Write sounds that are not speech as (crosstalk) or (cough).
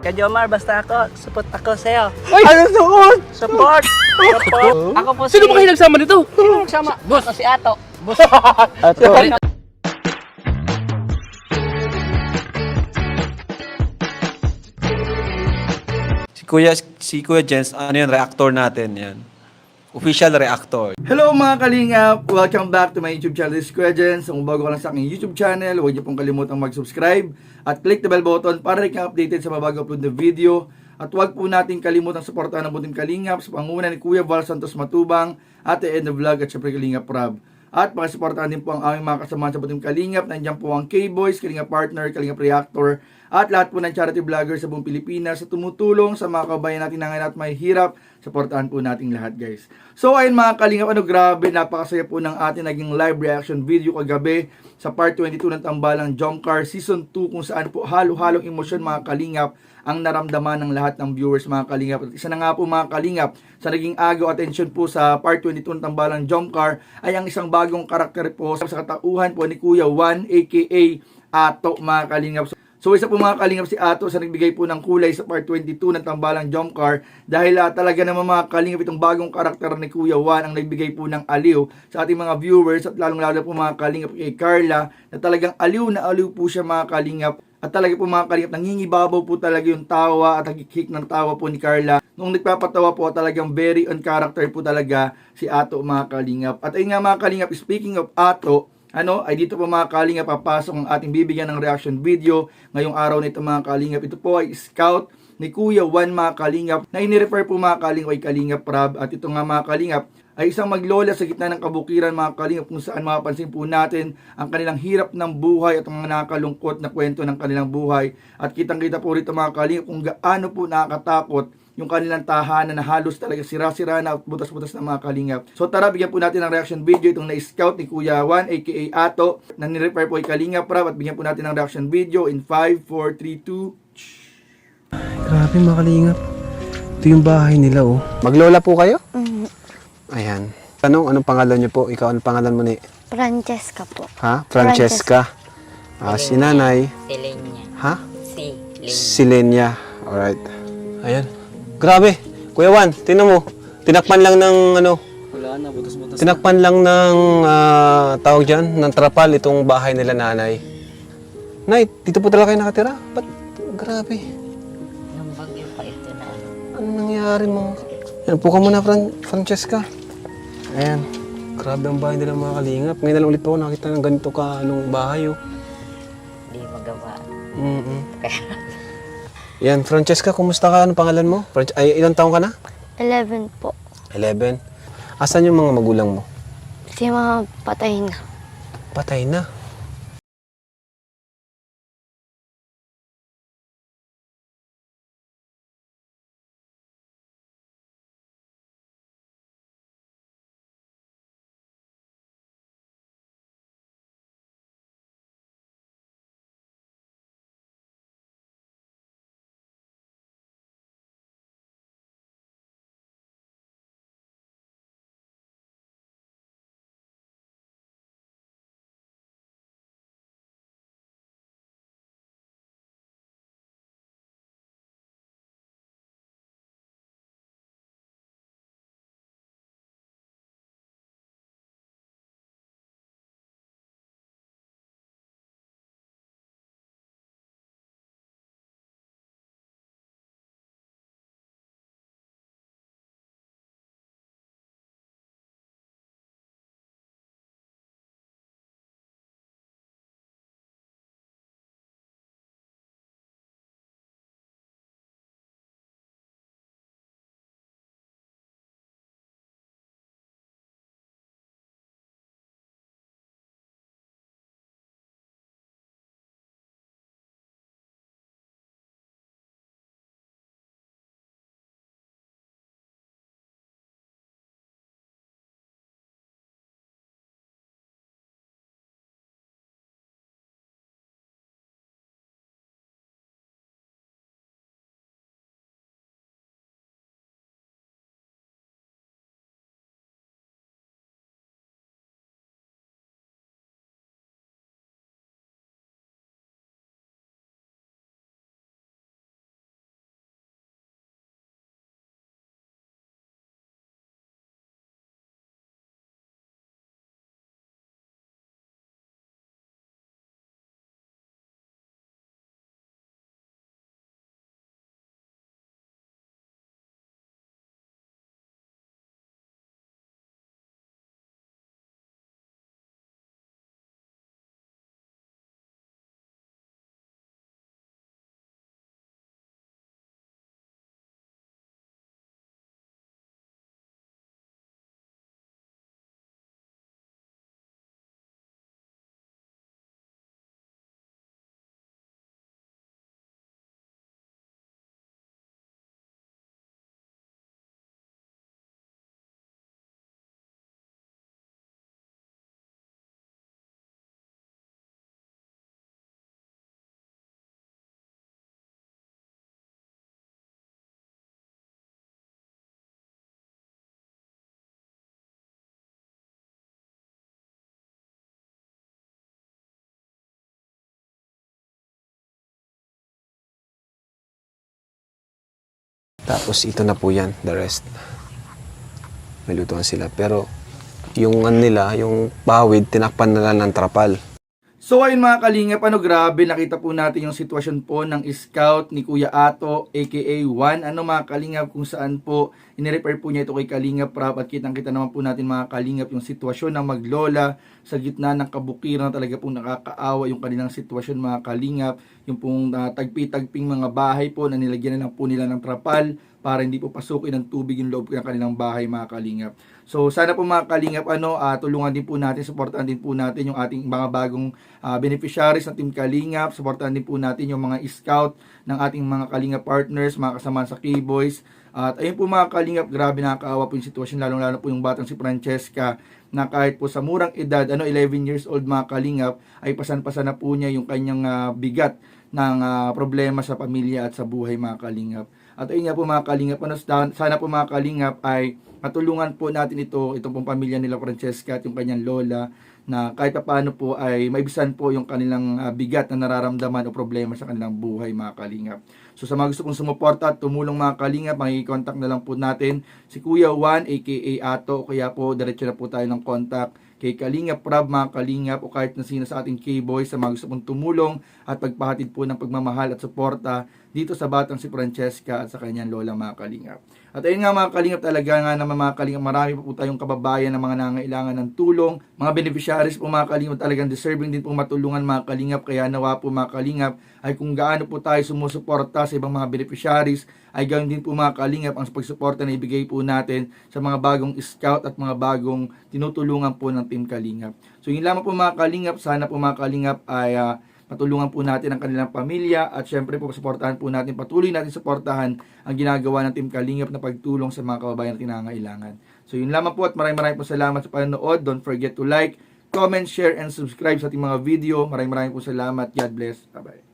Kaya Jomar, basta ako, support ako sa'yo. Ano suot? Support! Support! Ako po si... Sino ba kayo nagsama nito? Sino nagsama? Boss! Ako si Ato. Boss! (laughs) Ato. Si Kuya, si Kuya Jens, ano yun, reactor natin yan. Official reactor. Hello mga kalingap! Welcome back to my YouTube channel. Jens. Kung bago ka lang sa aking YouTube channel, huwag niyo pong kalimutang mag-subscribe at click the bell button para rin kang updated sa mga bago upload na video. At huwag po natin kalimutang suportahan ang buting kalingap sa panguna ni Kuya Val Santos Matubang, Ate Edna Vlog at syempre Kalingap Rob. At pakisuportahan din po ang aming mga kasamahan sa buting kalingap. Nandiyan po ang K-Boys, Kalingap Partner, Kalingap Reactor, at lahat po ng charity vlogger sa buong Pilipinas sa tumutulong sa mga kabayan natin na ngayon at may hirap. Supportahan po natin lahat guys. So ayun mga kalingap, ano grabe, napakasaya po ng ating naging live reaction video kagabi sa part 22 ng Tambalang Jomcar Season 2 kung saan po halo-halong emosyon mga kalingap ang naramdaman ng lahat ng viewers mga kalingap. At isa na nga po mga kalingap sa naging agaw attention po sa part 22 ng Tambalang Jomcar ay ang isang bagong karakter po sa katauhan po ni Kuya Juan aka Ato mga kalingap. So isa po mga kalingap si Ato sa nagbigay po ng kulay sa part 22 ng Tambalang Jomcar dahil ah, talaga naman mga kalingap itong bagong karakter ni Kuya Juan ang nagbigay po ng aliw sa ating mga viewers at lalong lalo po mga kalingap kay Carla na talagang aliw na aliw po siya mga kalingap. At talaga po mga kalingap nangingibabaw po talaga yung tawa at nagkikik ng tawa po ni Carla. Nung nagpapatawa po talagang very on character po talaga si Ato mga kalingap. At ayun nga mga kalingap speaking of Ato ano, ay dito po mga kalingap papasok ang ating bibigyan ng reaction video. Ngayong araw nito mga kalingap. Ito po ay scout ni Kuya Juan mga kalingap na inirefer po mga kalingap ay Kalingap Rab. At ito nga mga kalingap ay isang maglola sa gitna ng kabukiran mga kalingap kung saan mapapansin po natin ang kanilang hirap ng buhay at mga nakakalungkot na kwento ng kanilang buhay. At kitang kita po rito mga kalingap kung gaano po nakakatakot yung kanilang tahanan na halos talaga sira-sira na at butas-butas na mga kalingap. So tara, bigyan po natin ng reaction video itong na-scout ni Kuya Juan aka Ato na nirepair po ay Kalingap Rab at bigyan po natin ng reaction video in 5, 4, 3, 2, Grabe mga kalingap. Ito yung bahay nila oh. Maglola po kayo? Ayan. Tanong, anong pangalan niyo po? Ikaw, anong pangalan mo ni? Francesca po. Ha? Francesca. Ah, si nanay. Si Lenya. Ha? Si Lenya. Si Lenya. Alright. Ayan. Grabe. Kuya Juan, tinan mo. Tinakpan lang ng ano. Wala na, butas-butas. Tinakpan lang ng ah, tawag dyan, ng trapal itong bahay nila nanay. Nay, dito po talaga kayo nakatira? Ba't grabe? Nung bagyo pa ito na ano. Ano nangyari mo? Yan, po ka muna, Fran Francesca. Ayan. Grabe ang bahay nila mga kalingap. Ngayon na lang ulit po ako nakita ng ganito ka anong bahay oh. Di magawa. Mm (laughs) Yan, Francesca, kumusta ka? Anong pangalan mo? Fran- Ay, ilang taong ka na? 11 po. 11. Asan yung mga magulang mo? Si mga patay na. Patay na. Tapos ito na po yan, the rest. May lutuan sila. Pero yung ano nila, yung pawid, tinakpan na lang ng trapal. So ayun mga kalingap, ano grabe, nakita po natin yung sitwasyon po ng scout ni Kuya Ato aka Juan. Ano mga kalingap kung saan po inirepair po niya ito kay Kalingap Rap at kitang kita naman po natin mga kalingap yung sitwasyon ng maglola sa gitna ng kabukiran na talaga pong nakakaawa yung kanilang sitwasyon mga kalingap. Yung pong ah, tagpi-tagping mga bahay po na nilagyan na lang po nila ng trapal para hindi po pasukin ng tubig yung loob ng kanilang bahay mga kalingap. So sana po mga kalingap ano, ah, tulungan din po natin, supportahan din po natin yung ating mga bagong ah, beneficiaries ng Team Kalingap, supportahan din po natin yung mga scout ng ating mga Kalingap partners, mga kasama sa K-Boys. At ayun po mga Kalingap, grabe nakakaawa po yung sitwasyon, lalong-lalo po yung batang si Francesca na kahit po sa murang edad, ano 11 years old mga Kalingap, ay pasan-pasan na po niya yung kanyang ah, bigat ng ah, problema sa pamilya at sa buhay mga Kalingap. At ayun nga po mga Kalingap, ano, sana po mga Kalingap ay matulungan po natin ito, itong pong pamilya nila Francesca at yung kanyang lola na kahit pa paano po ay maibisan po yung kanilang ah, bigat na nararamdaman o problema sa kanilang buhay mga Kalingap. So sa mga gusto pong sumuporta at tumulong mga Kalingap, makikikontakt na lang po natin si Kuya Juan aka Ato, kaya po diretso na po tayo ng contact kay Kalingap Prab, mga Kalingap o kahit na sino sa ating K-Boys sa mga gusto pong tumulong at pagpahatid po ng pagmamahal at suporta dito sa batang si Francesca at sa kanyang lola mga Kalingap. At ayun nga mga Kalingap talaga nga naman mga Kalingap, marami pa po tayong kababayan na mga nangailangan ng tulong. Mga beneficiaries po mga Kalingap talagang deserving din po matulungan mga Kalingap. Kaya nawa po mga Kalingap ay kung gaano po tayo sumusuporta sa ibang mga beneficiaries ay gawin din po mga Kalingap ang pagsuporta na ibigay po natin sa mga bagong scout at mga bagong tinutulungan po ng Team Kalingap. So yun lamang po mga Kalingap, sana po mga Kalingap ay ah, matulungan po natin ang kanilang pamilya at syempre po suportahan po natin, patuloy natin suportahan ang ginagawa ng Team Kalingap na pagtulong sa mga kababayan na tinangailangan. So yun lamang po at maraming maraming po salamat sa panonood. Don't forget to like, comment, share, and subscribe sa ating mga video. Maraming maraming po salamat. God bless. Bye-bye.